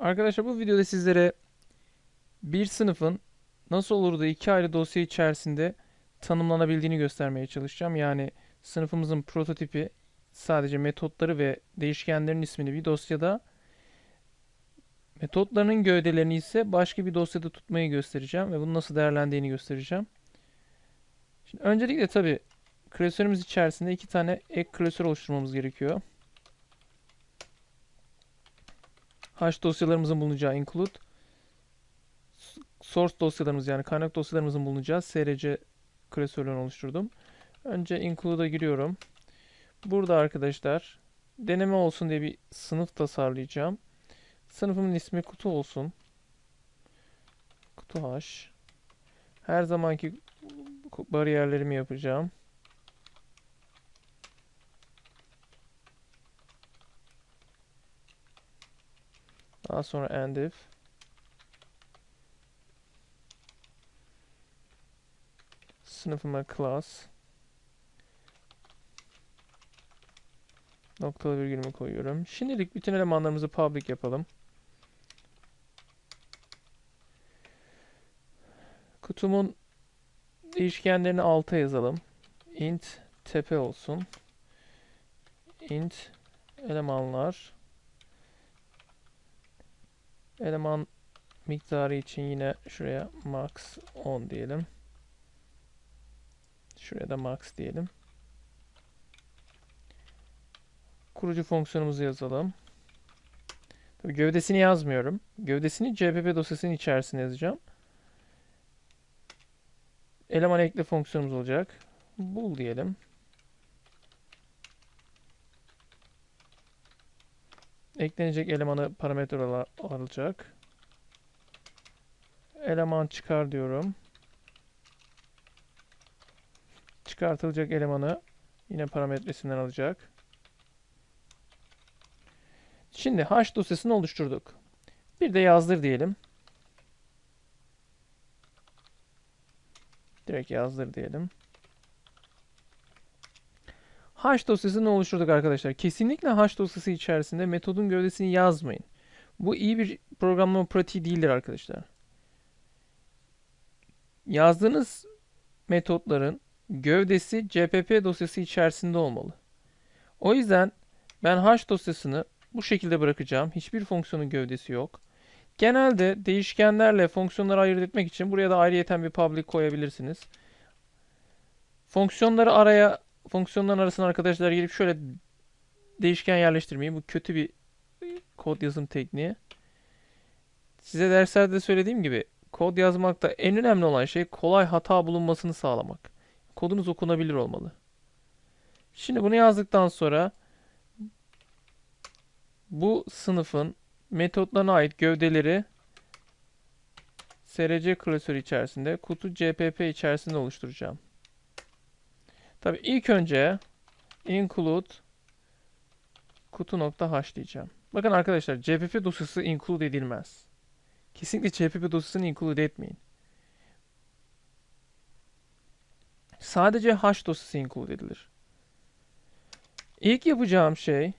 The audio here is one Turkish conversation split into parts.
Arkadaşlar bu videoda sizlere bir sınıfın nasıl olur da iki ayrı dosya içerisinde tanımlanabildiğini göstermeye çalışacağım. Yani sınıfımızın prototipi sadece metotları ve değişkenlerin ismini bir dosyada, metotlarının gövdelerini ise başka bir dosyada tutmayı göstereceğim ve bunun nasıl değerlendiğini göstereceğim. Şimdi öncelikle tabii klasörümüz içerisinde iki tane ek klasör oluşturmamız gerekiyor. Hash dosyalarımızın bulunacağı include source dosyalarımız yani kaynak dosyalarımızın bulunacağı src klasörlerini oluşturdum. Önce include'a giriyorum. Burada arkadaşlar deneme olsun diye bir sınıf tasarlayacağım. Sınıfımın ismi kutu olsun. Kutu hash. Her zamanki bariyerlerimi yapacağım. Daha sonra end if. Sınıfıma class. Noktalı virgülümü koyuyorum. Şimdilik bütün elemanlarımızı public yapalım. Kutumun değişkenlerini alta yazalım. int tepe olsun. int elemanlar eleman miktarı için yine şuraya max 10 diyelim. Şuraya da max diyelim. Kurucu fonksiyonumuzu yazalım. Tabii gövdesini yazmıyorum. Gövdesini CPP dosyasının içerisine yazacağım. Eleman ekle fonksiyonumuz olacak. Bul diyelim. Eklenecek elemanı parametre ala- alacak. Eleman çıkar diyorum. Çıkartılacak elemanı yine parametresinden alacak. Şimdi hash dosyasını oluşturduk. Bir de yazdır diyelim. Direkt yazdır diyelim. Hash dosyasını oluşturduk arkadaşlar. Kesinlikle hash dosyası içerisinde metodun gövdesini yazmayın. Bu iyi bir programlama pratiği değildir arkadaşlar. Yazdığınız metotların gövdesi CPP dosyası içerisinde olmalı. O yüzden ben hash dosyasını bu şekilde bırakacağım. Hiçbir fonksiyonun gövdesi yok. Genelde değişkenlerle fonksiyonları ayırt etmek için buraya da ayrıyeten bir public koyabilirsiniz. Fonksiyonları araya fonksiyonların arasına arkadaşlar girip şöyle değişken yerleştirmeyin. Bu kötü bir kod yazım tekniği. Size derslerde söylediğim gibi kod yazmakta en önemli olan şey kolay hata bulunmasını sağlamak. Kodunuz okunabilir olmalı. Şimdi bunu yazdıktan sonra bu sınıfın metotlarına ait gövdeleri src klasörü içerisinde kutu cpp içerisinde oluşturacağım. Tabi ilk önce include kutu.h diyeceğim. Bakın arkadaşlar cpp dosyası include edilmez. Kesinlikle cpp dosyasını include etmeyin. Sadece hash dosyası include edilir. İlk yapacağım şey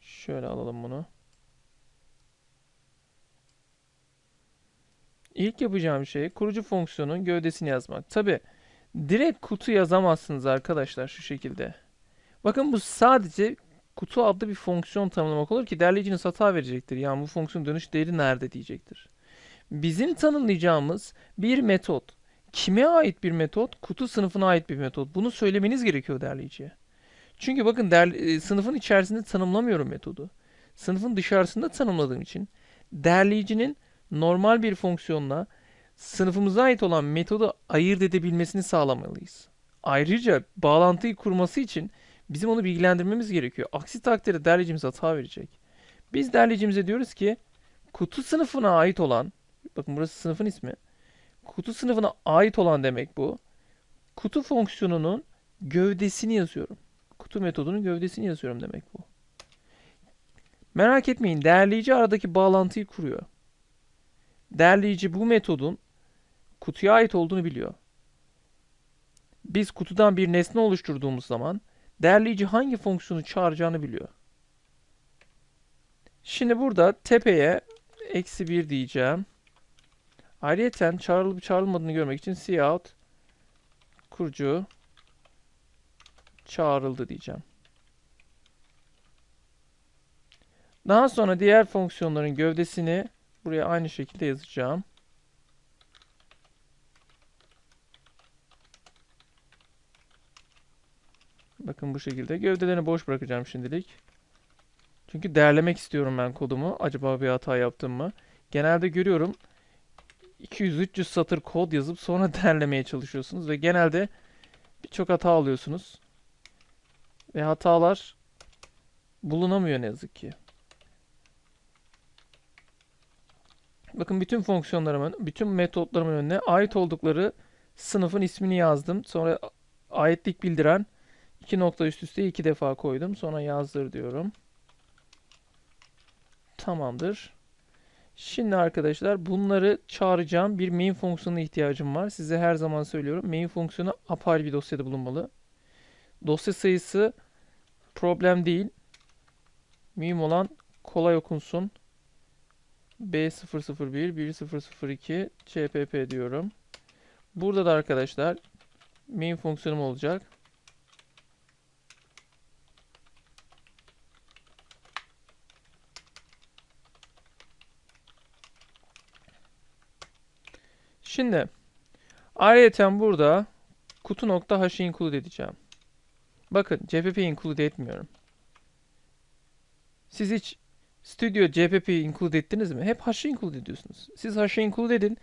Şöyle alalım bunu. İlk yapacağım şey kurucu fonksiyonun gövdesini yazmak. Tabi direkt kutu yazamazsınız arkadaşlar şu şekilde. Bakın bu sadece kutu adlı bir fonksiyon tanımlamak olur ki derleyiciniz hata verecektir. Yani bu fonksiyon dönüş değeri nerede diyecektir. Bizim tanımlayacağımız bir metot. Kime ait bir metot? Kutu sınıfına ait bir metot. Bunu söylemeniz gerekiyor derleyiciye. Çünkü bakın der, e, sınıfın içerisinde tanımlamıyorum metodu. Sınıfın dışarısında tanımladığım için derleyicinin normal bir fonksiyonla sınıfımıza ait olan metodu ayırt edebilmesini sağlamalıyız. Ayrıca bağlantıyı kurması için bizim onu bilgilendirmemiz gerekiyor. Aksi takdirde derleyicimiz hata verecek. Biz derleyicimize diyoruz ki kutu sınıfına ait olan bakın burası sınıfın ismi. Kutu sınıfına ait olan demek bu. Kutu fonksiyonunun gövdesini yazıyorum. Kutu metodunun gövdesini yazıyorum demek bu. Merak etmeyin değerleyici aradaki bağlantıyı kuruyor. Değerleyici bu metodun kutuya ait olduğunu biliyor. Biz kutudan bir nesne oluşturduğumuz zaman Derleyici hangi fonksiyonu çağıracağını biliyor. Şimdi burada tepeye eksi 1 diyeceğim. Ayrıyeten çağrılıp çağrılmadığını görmek için cout kurucu çağrıldı diyeceğim. Daha sonra diğer fonksiyonların gövdesini buraya aynı şekilde yazacağım. Bakın bu şekilde. Gövdelerini boş bırakacağım şimdilik. Çünkü değerlemek istiyorum ben kodumu. Acaba bir hata yaptım mı? Genelde görüyorum 200-300 satır kod yazıp sonra derlemeye çalışıyorsunuz ve genelde birçok hata alıyorsunuz. Ve hatalar bulunamıyor ne yazık ki. Bakın bütün fonksiyonlarımın, bütün metotlarımın önüne ait oldukları sınıfın ismini yazdım. Sonra aitlik bildiren iki nokta üst üste iki defa koydum. Sonra yazdır diyorum. Tamamdır. Şimdi arkadaşlar bunları çağıracağım bir main fonksiyonuna ihtiyacım var. Size her zaman söylüyorum. Main fonksiyonu apayrı bir dosyada bulunmalı. Dosya sayısı problem değil. Mühim olan kolay okunsun. B001 1002 CPP diyorum. Burada da arkadaşlar main fonksiyonum olacak. Şimdi ayrıyeten burada kutu nokta hash'i include edeceğim. Bakın CPP include etmiyorum. Siz hiç Studio CPP include ettiniz mi? Hep hash'i include ediyorsunuz. Siz hash'i include edin.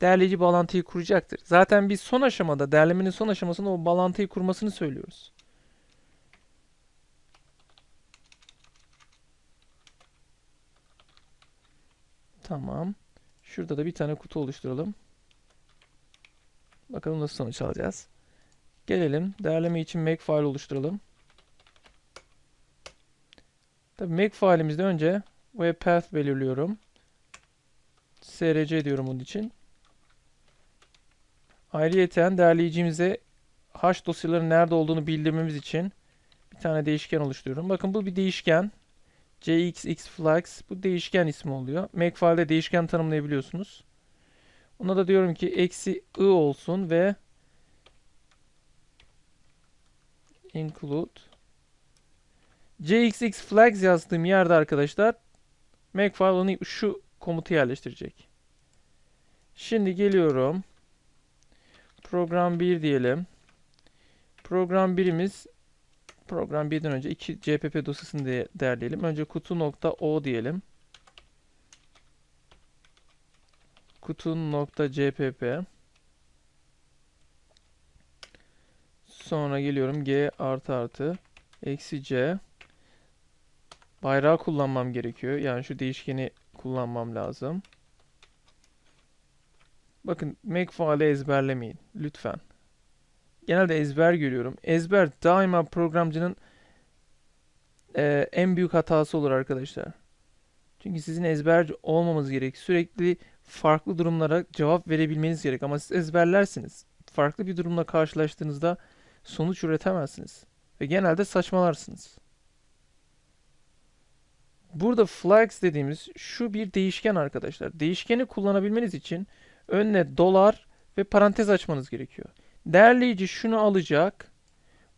Değerleyici bağlantıyı kuracaktır. Zaten biz son aşamada, değerlemenin son aşamasında o bağlantıyı kurmasını söylüyoruz. Tamam. Şurada da bir tane kutu oluşturalım. Bakalım nasıl sonuç alacağız. Gelelim. Değerleme için makefile oluşturalım. Tabii makefile'imizde önce web path belirliyorum. src diyorum onun için. Ayrıyeten derleyicimize hash dosyaların nerede olduğunu bildirmemiz için bir tane değişken oluşturuyorum. Bakın bu bir değişken. cxxflags bu değişken ismi oluyor. Makefile'de değişken tanımlayabiliyorsunuz. Ona da diyorum ki eksi i olsun ve include cxx flags yazdığım yerde arkadaşlar makefile onu şu komutu yerleştirecek. Şimdi geliyorum. Program 1 diyelim. Program 1'imiz program 1'den önce iki CPP dosyasını de değerleyelim. Önce kutu.o diyelim. kutu.cpp Sonra geliyorum g artı artı eksi c bayrağı kullanmam gerekiyor. Yani şu değişkeni kullanmam lazım. Bakın makefile'ı ezberlemeyin lütfen. Genelde ezber görüyorum. Ezber daima programcının e, en büyük hatası olur arkadaşlar. Çünkü sizin ezberci olmamanız gerek. Sürekli farklı durumlara cevap verebilmeniz gerek. Ama siz ezberlersiniz. Farklı bir durumla karşılaştığınızda sonuç üretemezsiniz. Ve genelde saçmalarsınız. Burada flags dediğimiz şu bir değişken arkadaşlar. Değişkeni kullanabilmeniz için önüne dolar ve parantez açmanız gerekiyor. Değerleyici şunu alacak,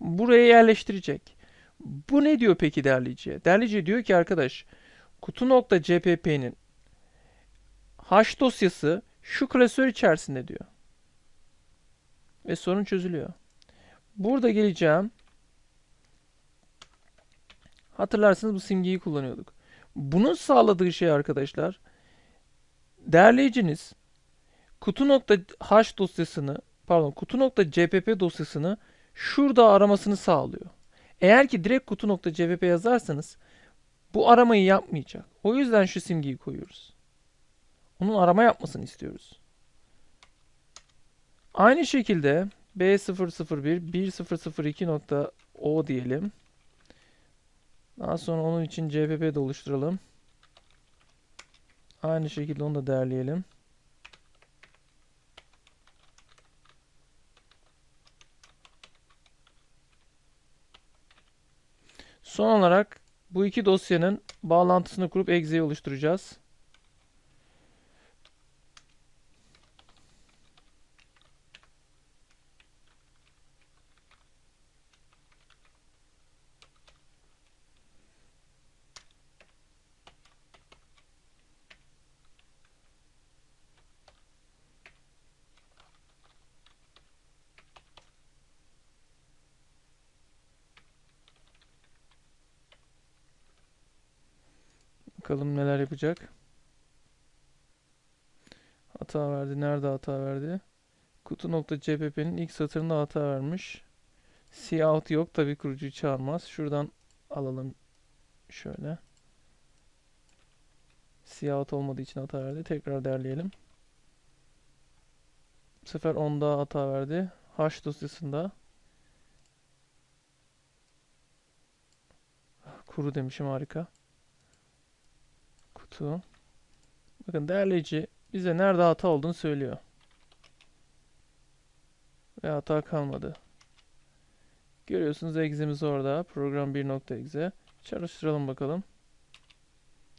buraya yerleştirecek. Bu ne diyor peki değerleyiciye? Değerleyici diyor ki arkadaş, kutu.cpp'nin hash dosyası şu klasör içerisinde diyor. Ve sorun çözülüyor. Burada geleceğim. Hatırlarsınız bu simgeyi kullanıyorduk. Bunun sağladığı şey arkadaşlar değerleyiciniz kutu.h dosyasını pardon kutu.cpp dosyasını şurada aramasını sağlıyor. Eğer ki direkt kutu.cpp yazarsanız bu aramayı yapmayacak. O yüzden şu simgeyi koyuyoruz. Onun arama yapmasını istiyoruz. Aynı şekilde B001 1002.o diyelim. Daha sonra onun için CPP de oluşturalım. Aynı şekilde onu da değerleyelim. Son olarak bu iki dosyanın bağlantısını kurup exe'yi oluşturacağız. Bakalım neler yapacak. Hata verdi. Nerede hata verdi? Kutu.cpp'nin ilk satırında hata vermiş. Cout yok. Tabi kurucuyu çağırmaz. Şuradan alalım. Şöyle. Cout olmadığı için hata verdi. Tekrar derleyelim. Bu sefer 10'da hata verdi. Hash dosyasında. Kuru demişim harika. Kutu. Bakın derleyici bize nerede hata olduğunu söylüyor. Ve hata kalmadı. Görüyorsunuz egzemiz orada. Program 1.exe. Çalıştıralım bakalım.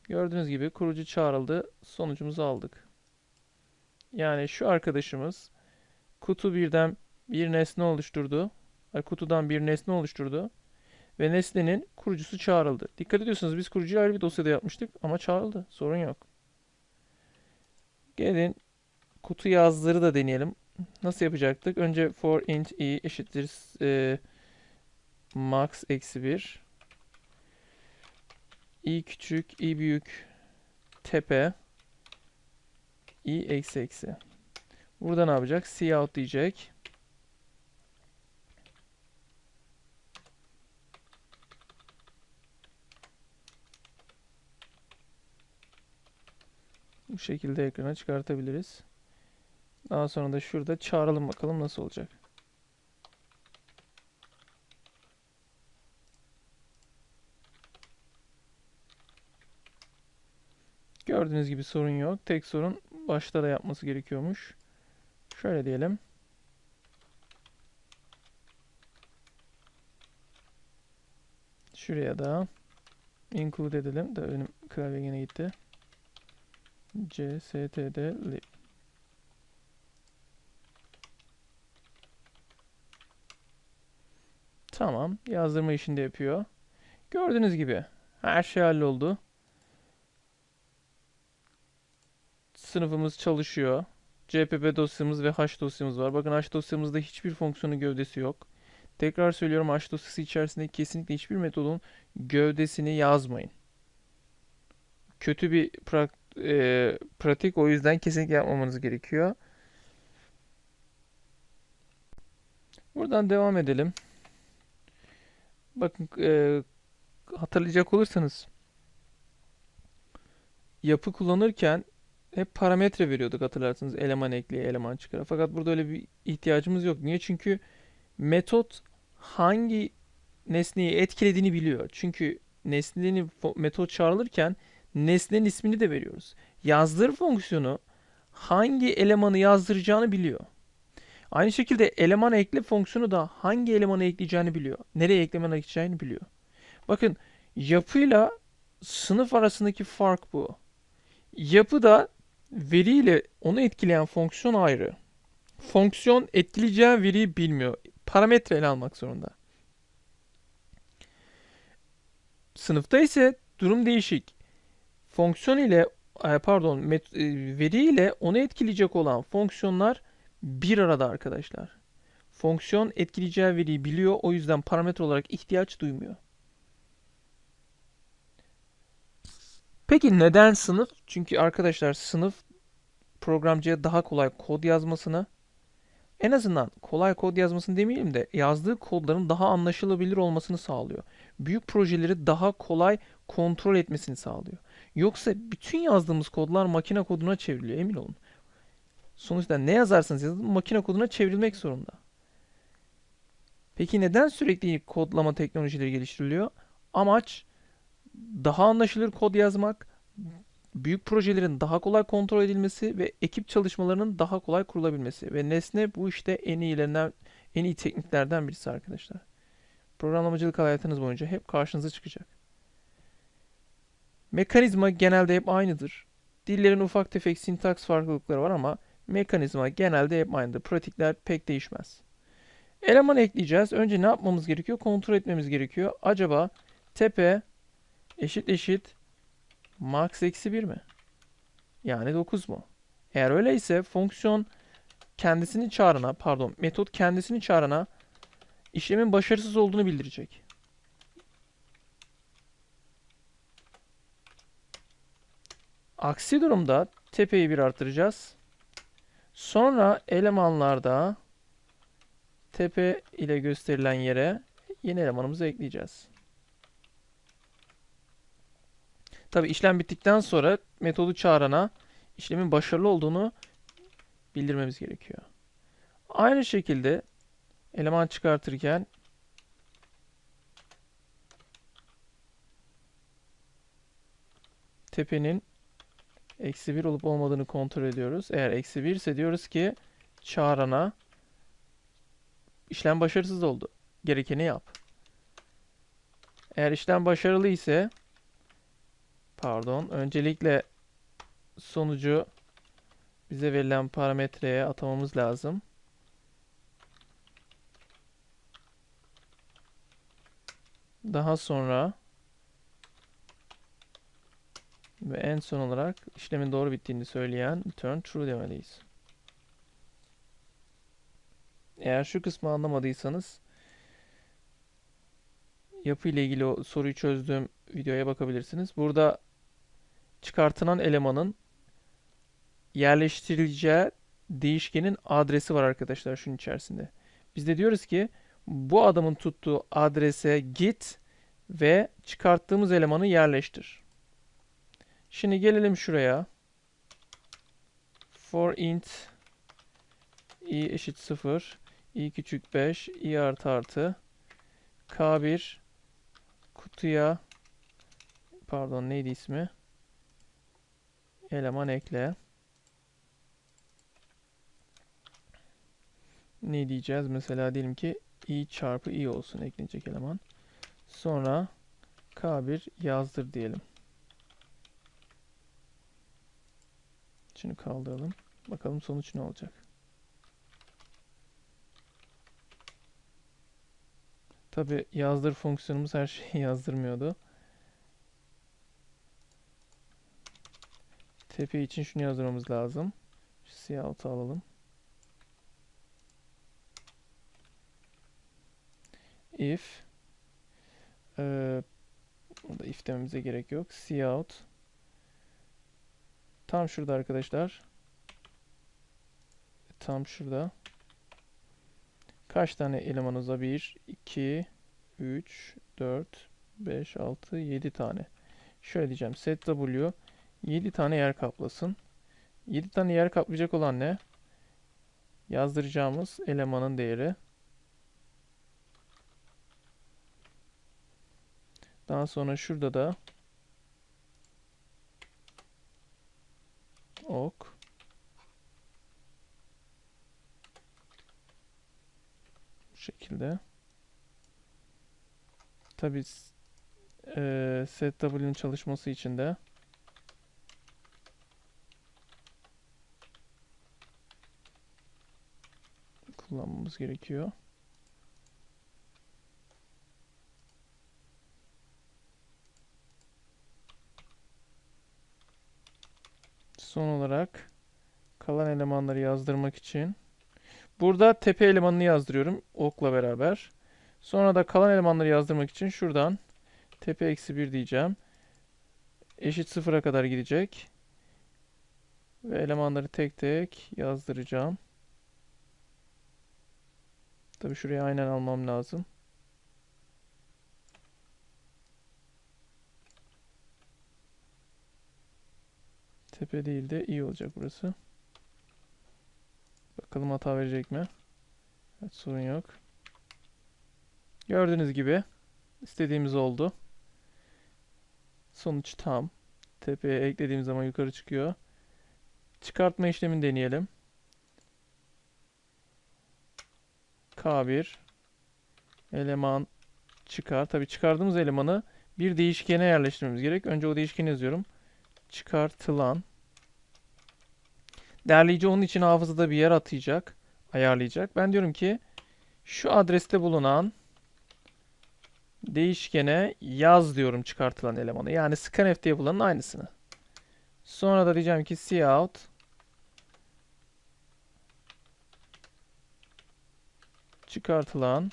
Gördüğünüz gibi kurucu çağrıldı. Sonucumuzu aldık. Yani şu arkadaşımız kutu birden bir nesne oluşturdu. Kutudan bir nesne oluşturdu. Ve nesnenin kurucusu çağrıldı. Dikkat ediyorsunuz biz kurucuyu ayrı bir dosyada yapmıştık ama çağrıldı. Sorun yok. Gelin kutu yazları da deneyelim. Nasıl yapacaktık? Önce for int i eşittir e, max eksi 1 i küçük i büyük tepe i eksi eksi. Burada ne yapacak? cout diyecek. Bu şekilde ekrana çıkartabiliriz. Daha sonra da şurada çağıralım bakalım nasıl olacak. Gördüğünüz gibi sorun yok. Tek sorun başta da yapması gerekiyormuş. Şöyle diyelim. Şuraya da include edelim de benim klavye yine gitti. Cstd lib Tamam. Yazdırma işini de yapıyor. Gördüğünüz gibi her şey halloldu. Sınıfımız çalışıyor. CPP dosyamız ve H dosyamız var. Bakın H dosyamızda hiçbir fonksiyonun gövdesi yok. Tekrar söylüyorum H dosyası içerisinde kesinlikle hiçbir metodun gövdesini yazmayın. Kötü bir pra e, pratik o yüzden kesinlikle yapmamanız gerekiyor. Buradan devam edelim. Bakın e, hatırlayacak olursanız yapı kullanırken hep parametre veriyorduk hatırlarsınız eleman ekleye eleman çıkara. Fakat burada öyle bir ihtiyacımız yok. Niye? Çünkü metot hangi nesneyi etkilediğini biliyor. Çünkü nesnenin metot çağrılırken nesnenin ismini de veriyoruz. Yazdır fonksiyonu hangi elemanı yazdıracağını biliyor. Aynı şekilde eleman ekle fonksiyonu da hangi elemanı ekleyeceğini biliyor. Nereye eklemen ekleyeceğini biliyor. Bakın yapıyla sınıf arasındaki fark bu. Yapıda veriyle onu etkileyen fonksiyon ayrı. Fonksiyon etkileyeceği veriyi bilmiyor. Parametre ele almak zorunda. Sınıfta ise durum değişik. Fonksiyon ile pardon veri ile onu etkileyecek olan fonksiyonlar bir arada arkadaşlar. Fonksiyon etkileyeceği veriyi biliyor. O yüzden parametre olarak ihtiyaç duymuyor. Peki neden sınıf? Çünkü arkadaşlar sınıf programcıya daha kolay kod yazmasını en azından kolay kod yazmasını demeyelim de yazdığı kodların daha anlaşılabilir olmasını sağlıyor. Büyük projeleri daha kolay kontrol etmesini sağlıyor. Yoksa bütün yazdığımız kodlar makine koduna çevriliyor emin olun. Sonuçta ne yazarsanız yazın makine koduna çevrilmek zorunda. Peki neden sürekli kodlama teknolojileri geliştiriliyor? Amaç daha anlaşılır kod yazmak, büyük projelerin daha kolay kontrol edilmesi ve ekip çalışmalarının daha kolay kurulabilmesi ve Nesne bu işte en iyilerinden en iyi tekniklerden birisi arkadaşlar. Programlamacılık hayatınız boyunca hep karşınıza çıkacak. Mekanizma genelde hep aynıdır. Dillerin ufak tefek sintaks farklılıkları var ama mekanizma genelde hep aynıdır. Pratikler pek değişmez. Eleman ekleyeceğiz. Önce ne yapmamız gerekiyor? Kontrol etmemiz gerekiyor. Acaba tepe eşit eşit max eksi 1 mi? Yani 9 mu? Eğer öyleyse fonksiyon kendisini çağırana, pardon metot kendisini çağırana işlemin başarısız olduğunu bildirecek. Aksi durumda tepeyi bir artıracağız. Sonra elemanlarda tepe ile gösterilen yere yeni elemanımızı ekleyeceğiz. Tabi işlem bittikten sonra metodu çağırana işlemin başarılı olduğunu bildirmemiz gerekiyor. Aynı şekilde eleman çıkartırken tepenin eksi 1 olup olmadığını kontrol ediyoruz. Eğer eksi 1 ise diyoruz ki çağırana işlem başarısız oldu. Gerekeni yap. Eğer işlem başarılı ise pardon öncelikle sonucu bize verilen parametreye atamamız lazım. Daha sonra ve en son olarak işlemin doğru bittiğini söyleyen return true demeliyiz. Eğer şu kısmı anlamadıysanız yapı ile ilgili o soruyu çözdüğüm videoya bakabilirsiniz. Burada çıkartılan elemanın yerleştirileceği değişkenin adresi var arkadaşlar şunun içerisinde. Biz de diyoruz ki bu adamın tuttuğu adrese git ve çıkarttığımız elemanı yerleştir. Şimdi gelelim şuraya. For int i eşit 0, i küçük 5, i artı artı k1 kutuya pardon neydi ismi? Eleman ekle. Ne diyeceğiz? Mesela diyelim ki i çarpı i olsun eklenecek eleman. Sonra k1 yazdır diyelim. Şunu kaldıralım. Bakalım sonuç ne olacak. Tabi yazdır fonksiyonumuz her şeyi yazdırmıyordu. Tepe için şunu yazdırmamız lazım. Şu altı alalım. If ee, burada if dememize gerek yok. Cout Tam şurada arkadaşlar. Tam şurada. Kaç tane elemanımız var? 1, 2, 3, 4, 5, 6, 7 tane. Şöyle diyeceğim. Set W 7 tane yer kaplasın. 7 tane yer kaplayacak olan ne? Yazdıracağımız elemanın değeri. Daha sonra şurada da ok bu şekilde tabi e, set W'nin çalışması için de kullanmamız gerekiyor. Son olarak kalan elemanları yazdırmak için burada tepe elemanını yazdırıyorum okla beraber. Sonra da kalan elemanları yazdırmak için şuradan tepe eksi 1 diyeceğim. Eşit sıfıra kadar gidecek. Ve elemanları tek tek yazdıracağım. Tabi şuraya aynen almam lazım. Tepe değil de iyi olacak burası. Bakalım hata verecek mi? Evet sorun yok. Gördüğünüz gibi istediğimiz oldu. Sonuç tam. Tepeye eklediğim zaman yukarı çıkıyor. Çıkartma işlemini deneyelim. K1 eleman çıkar. Tabii çıkardığımız elemanı bir değişkene yerleştirmemiz gerek. Önce o değişkeni yazıyorum. Çıkartılan. Derleyici onun için hafızada bir yer atayacak. Ayarlayacak. Ben diyorum ki şu adreste bulunan değişkene yaz diyorum çıkartılan elemanı. Yani scanf diye bulanın aynısını. Sonra da diyeceğim ki cout çıkartılan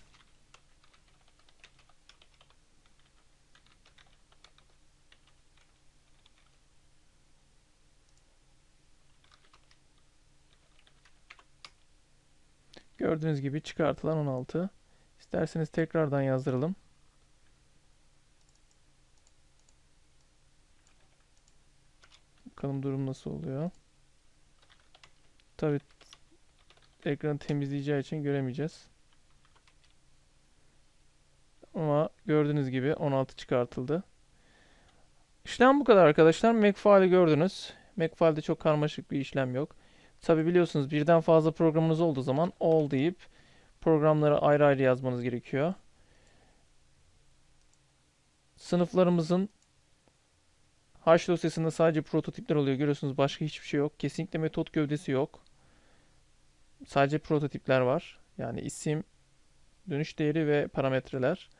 Gördüğünüz gibi çıkartılan 16. İsterseniz tekrardan yazdıralım. Bakalım durum nasıl oluyor. Tabii ekranı temizleyeceği için göremeyeceğiz. Ama gördüğünüz gibi 16 çıkartıldı. İşlem bu kadar arkadaşlar. Makefile'i gördünüz. Makefile'de çok karmaşık bir işlem yok. Tabi biliyorsunuz birden fazla programınız olduğu zaman all deyip programları ayrı ayrı yazmanız gerekiyor. Sınıflarımızın Hash dosyasında sadece prototipler oluyor. Görüyorsunuz başka hiçbir şey yok. Kesinlikle metot gövdesi yok. Sadece prototipler var. Yani isim, dönüş değeri ve parametreler.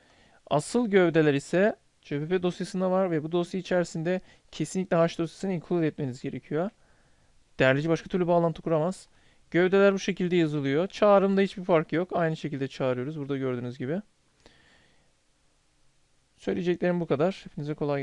Asıl gövdeler ise CPP dosyasında var ve bu dosya içerisinde kesinlikle Hash dosyasını include etmeniz gerekiyor. Derleyici başka türlü bağlantı kuramaz. Gövdeler bu şekilde yazılıyor. Çağrımda hiçbir fark yok. Aynı şekilde çağırıyoruz. Burada gördüğünüz gibi. Söyleyeceklerim bu kadar. Hepinize kolay gelsin.